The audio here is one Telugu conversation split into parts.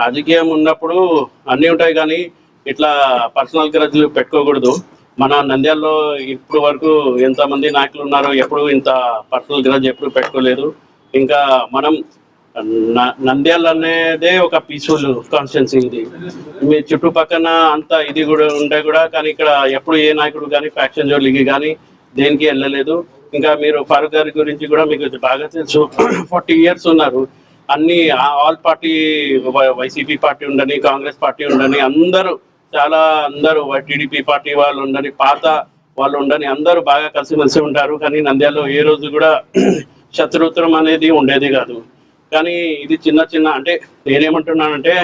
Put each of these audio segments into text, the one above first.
రాజకీయం ఉన్నప్పుడు అన్నీ ఉంటాయి కానీ ఇట్లా పర్సనల్ గ్రజ్లు పెట్టుకోకూడదు. మన నంద్యాలలో ఇప్పుడు వరకు ఎంతమంది నాయకులు ఉన్నారో ఎప్పుడు ఇంత పర్సనల్ గ్రజ్ ఎప్పుడు పెట్టుకోలేదు. ఇంకా మనం నంద్యాల అనేదే ఒక పీస్ఫుల్ కాన్స్టిట్యున్సీ ఇది. మీ చుట్టుపక్కన అంత ఇది కూడా ఉంటే కూడా కానీ ఇక్కడ ఎప్పుడు ఏ నాయకుడు కానీ ఫ్యాక్షన్ జోలికి కానీ దేనికి వెళ్ళలేదు. ఇంకా మీరు ఫారూక్ గారి గురించి కూడా మీకు బాగా తెలుసు. ఫార్టీ ఇయర్స్ ఉన్నారు. అన్ని ఆల్ పార్టీ వైసీపీ పార్టీ ఉండని కాంగ్రెస్ పార్టీ ఉండని అందరూ చాలా అందరూ టీడీపీ పార్టీ వాళ్ళు ఉండని పాత వాళ్ళు ఉండని అందరూ బాగా కలిసిమెలిసి ఉంటారు. కానీ నంద్యాలలో ఏ రోజు కూడా శత్రుత్వం అనేది ఉండేది కాదు. కానీ ఇది చిన్న చిన్న అంటే నేనేమంటున్నానంటే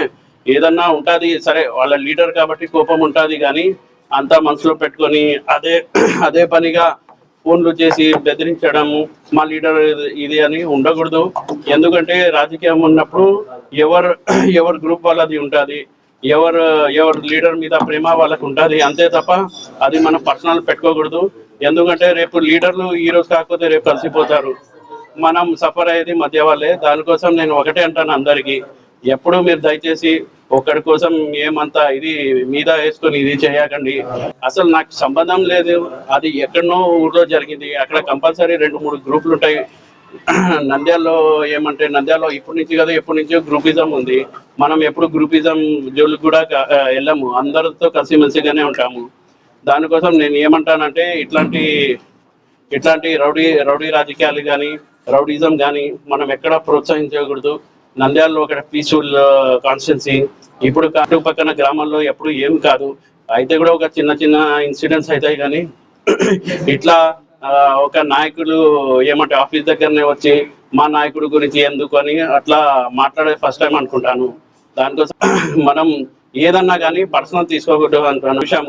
ఏదన్నా ఉంటుంది సరే వాళ్ళ లీడర్ కాబట్టి కోపం ఉంటుంది కానీ అంతా మనసులో పెట్టుకొని అదే అదే పనిగా ఫోన్లు చేసి బెదిరించడము మా లీడర్ ఇది- ఇది అని ఉండకూడదు. ఎందుకంటే రాజకీయం ఉన్నప్పుడు ఎవరు ఎవరు గ్రూప్ వాళ్ళది ఉంటుంది ఎవరు ఎవరు లీడర్ మీద ప్రేమ వాళ్ళకు ఉంటుంది అంతే తప్ప అది మనం పర్సనల్ పెట్టుకోకూడదు. ఎందుకంటే రేపు లీడర్లు ఈ రోజు కాకపోతే రేపు కలిసిపోతారు. మనం సఫర్ అయ్యేది మధ్య వాళ్ళే. దానికోసం నేను ఒకటే అంటాను అందరికీ. ఎప్పుడు మీరు దయచేసి ఒకరి కోసం ఏమంతా ఇది మీద వేసుకొని ఇది చేయకండి. అసలు నాకు సంబంధం లేదు. అది ఎక్కడనో ఊర్లో జరిగింది. అక్కడ కంపల్సరీ రెండు మూడు గ్రూపులు ఉంటాయి. నంద్యాలలో ఏమంటే నంద్యాలలో ఇప్పటి నుంచి కదా ఎప్పటి నుంచో గ్రూపిజం ఉంది. మనం ఎప్పుడు గ్రూపిజం జోలికి కూడా వెళ్ళాము వెళ్ళము. అందరితో కలిసిమెలిసిగానే ఉంటాము. దానికోసం నేను ఏమంటానంటే ఇట్లాంటి ఇట్లాంటి రౌడీ రౌడీ రాజకీయాలు కానీ రౌడీజం కానీ మనం ఎక్కడ ప్రోత్సహించకూడదు. నంద్యాలలో ఒక పీస్ఫుల్ కాన్స్టిట్యున్సీ. ఇప్పుడు కాటు పక్కన గ్రామాల్లో ఎప్పుడు ఏం కాదు. అయితే కూడా ఒక చిన్న చిన్న ఇన్సిడెంట్స్ అవుతాయి కానీ ఇట్లా ఒక నాయకుడు ఏమంటే ఆఫీస్ దగ్గరనే వచ్చి మా నాయకుడు గురించి ఎందుకు అని అట్లా మాట్లాడే ఫస్ట్ టైం అనుకుంటాను. దానికోసం మనం ఏదన్నా కానీ పర్సనల్ తీసుకోకూడదు అనుకున్న విషయం